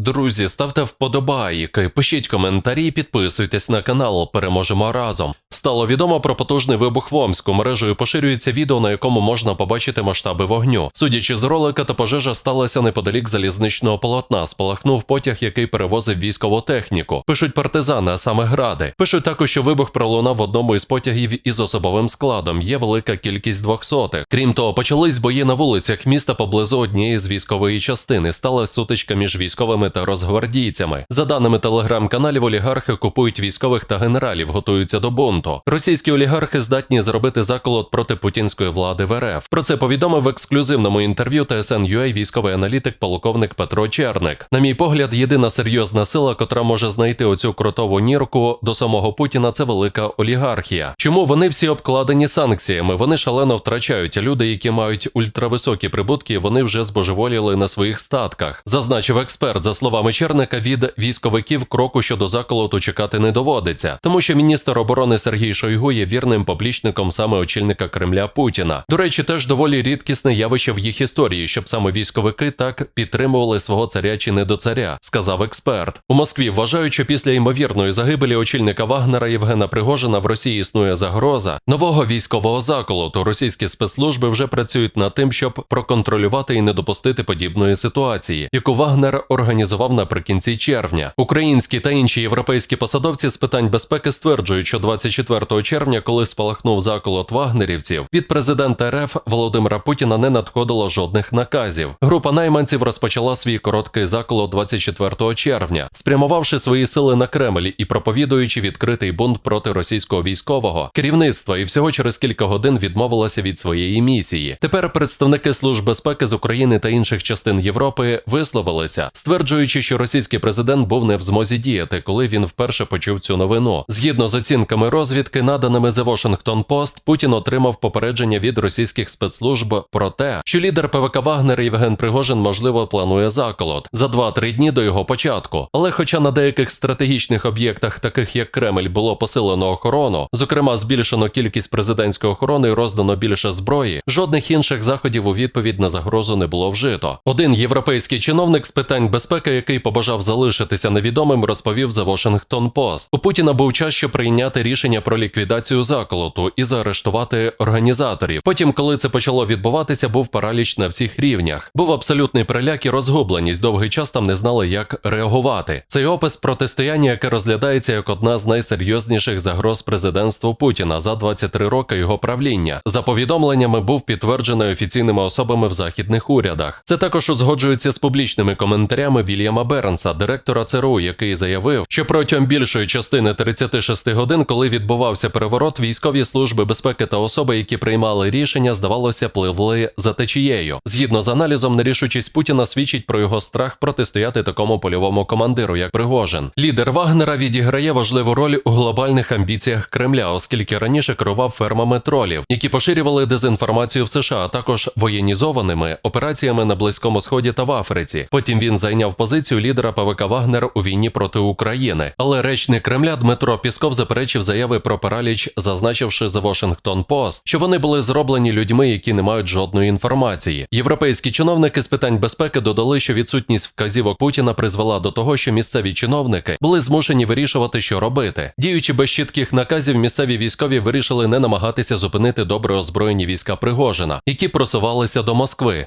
Друзі, ставте вподобайки, пишіть коментарі, підписуйтесь на канал. Переможемо разом. Стало відомо про потужний вибух в Омську. Мережею поширюється відео, на якому можна побачити масштаби вогню. Судячи з ролика, то пожежа сталася неподалік залізничного полотна. Спалахнув потяг, який перевозив військову техніку. Пишуть партизани, а саме гради. Пишуть також, що вибух пролунав в одному із потягів із особовим складом. Є велика кількість двохсотих. Крім того, почались бої на вулицях міста поблизу однієї з військової частини. Стала сутичка між військовими та розгвардійцями. За даними телеграм-каналів, олігархи купують військових та генералів, готуються до бунту. Російські олігархи здатні зробити заколот проти путінської влади в РФ. Про це повідомив в ексклюзивному інтерв'ю TSN.ua військовий аналітик полковник Петро Черник. На мій погляд, єдина серйозна сила, котра може знайти оцю крутову нірку до самого Путіна, це велика олігархія. Чому вони всі обкладені санкціями? Вони шалено втрачають. Люди, які мають ультрависокі прибутки, вони вже збожеволіли на своїх статках. Зазначив експерт. За словами Черника, від військовиків кроку щодо заколоту чекати не доводиться, тому що міністр оборони Сергій Шойгу є вірним поплічником саме очільника Кремля Путіна. До речі, теж доволі рідкісне явище в їх історії, щоб саме військовики так підтримували свого царя чи не до царя, сказав експерт. У Москві вважають, що після ймовірної загибелі очільника Вагнера Євгена Пригожина в Росії існує загроза нового військового заколоту. Російські спецслужби вже працюють над тим, щоб проконтролювати і не допустити подібної ситуації, яку Вагнер організував наприкінці червня. Українські та інші європейські посадовці з питань безпеки стверджують, що 24 червня, коли спалахнув заколот вагнерівців, від президента РФ Володимира Путіна не надходило жодних наказів. Група найманців розпочала свій короткий заколот 24 червня, спрямувавши свої сили на Кремль і проповідуючи відкритий бунт проти російського військового керівництва, і всього через кілька годин відмовилася від своєї місії. Тепер представники служб безпеки з України та інших частин Європи висловилися, стверджуючи, що російський президент був не в змозі діяти, коли він вперше почув цю новину. Згідно з оцінками розвідки, наданими The Washington Post, Путін отримав попередження від російських спецслужб про те, що лідер ПВК Вагнер Євген Пригожин можливо планує заколот за 2-3 дні до його початку. Але, хоча на деяких стратегічних об'єктах, таких як Кремль, було посилено охорону, зокрема збільшено кількість президентської охорони і роздано більше зброї, жодних інших заходів у відповідь на загрозу не було вжито. Один європейський чиновник з питань безпеки, який побажав залишитися невідомим, розповів за Washington Post. У Путіна був час, щоб прийняти рішення про ліквідацію заколоту і заарештувати організаторів. Потім, коли це почало відбуватися, був параліч на всіх рівнях. Був абсолютний приляк і розгубленість. Довгий час там не знали, як реагувати. Цей опис протистояння, яке розглядається як одна з найсерйозніших загроз президентству Путіна за 23 роки його правління. За повідомленнями був підтверджений офіційними особами в західних урядах. Це також узгоджується з публічними коментарями Вільяма Бернса, директора ЦРУ, який заявив, що протягом більшої частини 36 годин, коли відбувався переворот, військові служби безпеки та особи, які приймали рішення, здавалося, пливли за течією. Згідно з аналізом, нерішучість Путіна свідчить про його страх протистояти такому польовому командиру, як Пригожин. Лідер Вагнера відіграє важливу роль у глобальних амбіціях Кремля, оскільки раніше керував фермами тролів, які поширювали дезінформацію в США, а також воєнізованими операціями на Близькому Сході та в Африці. Потім він зайняв позицію лідера ПВК Вагнер у війні проти України. Але речник Кремля Дмитро Пісков заперечив заяви про параліч, зазначивши The Washington Post, що вони були зроблені людьми, які не мають жодної інформації. Європейські чиновники з питань безпеки додали, що відсутність вказівок Путіна призвела до того, що місцеві чиновники були змушені вирішувати, що робити. Діючи без чітких наказів, місцеві військові вирішили не намагатися зупинити добре озброєні війська Пригожина, які просувалися до Москви.